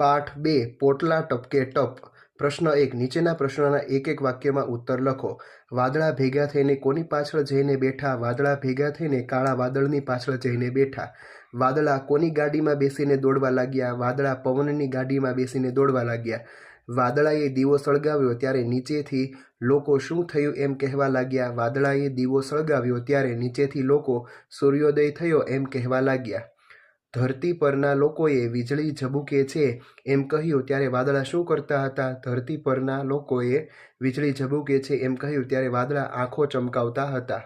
પાઠ બે, પોટલા ટપકે ટપ. પ્રશ્ન એક, નીચેના પ્રશ્નોના એક એક વાક્યમાં ઉત્તર લખો. વાદળા ભેગા થઈને કોની પાછળ જઈને બેઠા? વાદળા ભેગા થઈને કાળા વાદળની પાછળ જઈને બેઠા. વાદળા કોની ગાડીમાં બેસીને દોડવા લાગ્યા? વાદળા પવનની ગાડીમાં બેસીને દોડવા લાગ્યા. વાદળાએ દીવો સળગાવ્યો ત્યારે નીચેથી લોકો શું થયું એમ કહેવા લાગ્યા? વાદળાએ દીવો સળગાવ્યો ત્યારે નીચેથી લોકો સૂર્યોદય થયો એમ કહેવા લાગ્યા. ધરતી પરના લોકોએ વીજળી ઝબૂકે છે એમ કહ્યું ત્યારે વાદળા શું કરતા હતા? ધરતી પરના લોકોએ વીજળી ઝબૂકે છે એમ કહ્યું ત્યારે વાદળા આંખો ચમકાવતા હતા.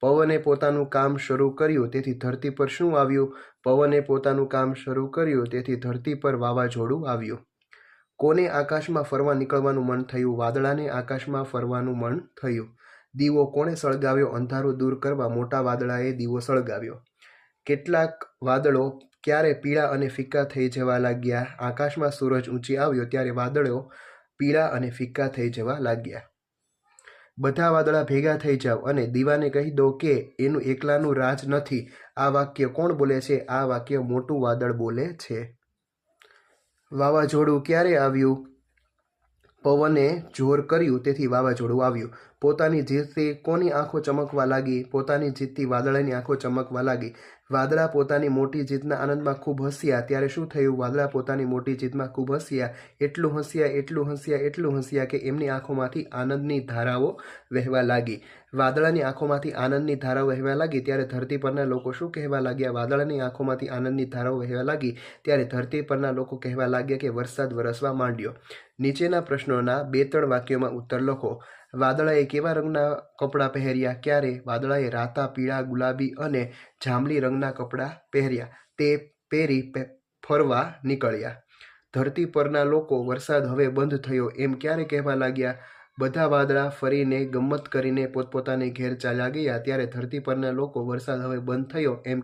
પવને પોતાનું કામ શરૂ કર્યું તેથી ધરતી પર શું આવ્યું? પવને પોતાનું કામ શરૂ કર્યું તેથી ધરતી પર વાવાઝોડું આવ્યું. કોને આકાશમાં ફરવા નીકળવાનું મન થયું? વાદળાને આકાશમાં ફરવાનું મન થયું. દીવો કોણે સળગાવ્યો? અંધારું દૂર કરવા મોટા વાદળાએ દીવો સળગાવ્યો. કેટલાક વાદળો ક્યારે પીળા અને ફિક્કા થઈ જવા લાગ્યા? આકાશમાં સૂરજ ઊંચી આવ્યો ત્યારે વાદળો પીળા અને ફિક્કા થઈ જવા લાગ્યા. બધા વાદળા ભેગા થઈ જાઓ અને દીવાને કહી દો કે એનું એકલાનું રાજ નથી. આ વાક્ય કોણ બોલે છે? આ વાક્ય મોટું વાદળ બોલે છે. વાવાઝોડું ક્યારે આવ્યું? પવને જોર કર્યું, તેથી વાવાઝોડું આવ્યું. પોતાની જીતથી કોની આંખો ચમકવા લાગી? પોતાની જીતથી વાદળાની આંખો ચમકવા લાગી. વાદળા પોતાની મોટી જીતના આનંદમાં ખૂબ હસ્યા. ત્યારે શું થયું? વાદળા પોતાની મોટી જીતમાં ખૂબ હસ્યા. એટલું હસ્યા એટલું હસ્યા એટલું હસ્યા કે એમની આંખોમાંથી આનંદની ધારાઓ વહેવા લાગી. વાદળાની આંખોમાંથી આનંદની ધારાઓ વહેવા લાગી. ત્યારે ધરતી પરના લોકો શું કહેવા લાગ્યા? વાદળાની આંખોમાંથી આનંદની ધારાઓ વહેવા લાગી. ત્યારે ધરતી પરના લોકો કહેવા લાગ્યા કે વરસાદ વરસવા માંડ્યો. નીચેના પ્રશ્નોના બે, ત્રણ વાક્યોમાં ઉત્તર લખો. વાદળાએ કેવા રંગના કપડાં પહેર્યા? ક્યારે? વાદળાએ રાતા પીળા, ગુલાબી અને જાંબલી રંગના કપડાં પહેર્યા. તે પહેરી ફરવા નીકળ્યા. ધરતી પરના લોકો, વરસાદ હવે બંધ થયો. એમ ક્યારે કહેવા લાગ્યા? બધા વાદળા ફરીને ગમત કરીને પોતપોતાને ઘેર ચાલ્યા ગયા. ત્યારે ધરતી પરના લોકો, વરસાદ હવે બંધ થયો. એમ